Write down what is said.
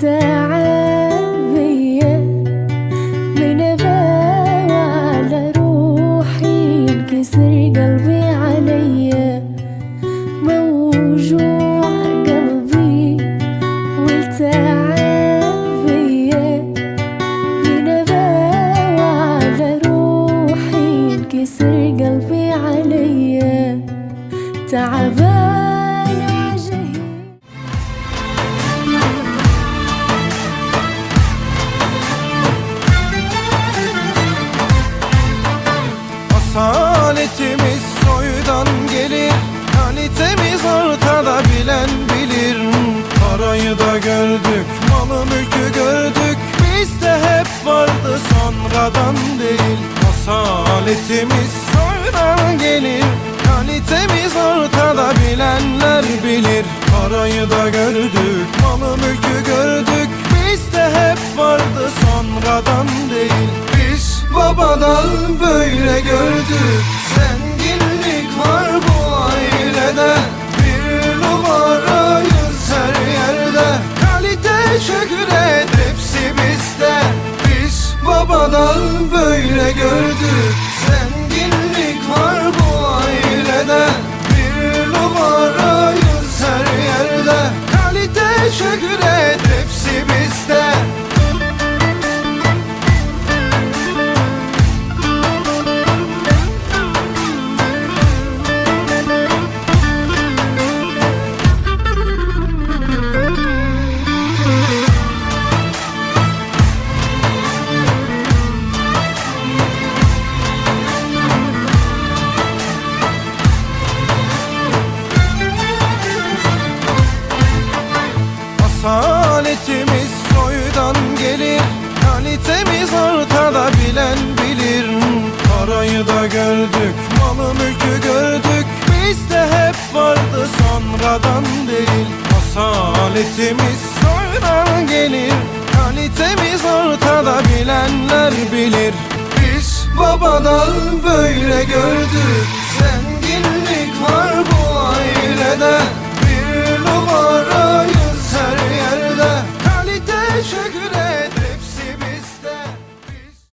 بيا على روحي ينكسر قلبي عليا موجوع قلبي والتعب بيا على روحي ينكسر قلبي عليا تعبان da gördük Malı mülkü gördük. Bizde hep vardı sonradan değil. Asaletimiz soydan gelir. Kalitemiz ortada bilenler bilir. Parayı da gördük Malı mülkü gördük. Bizde hep vardı sonradan değil. Biz babadan böyle gördük. Zenginlik Asaletimiz soydan gelir Kalitemiz ortada bilen bilir. Parayı da gördük Malı mülkü gördük Bizde hep vardı sonradan değil. Asaletimiz soydan gelir Kalitemiz ortada bilenler bilir. Biz babadan böyle gördük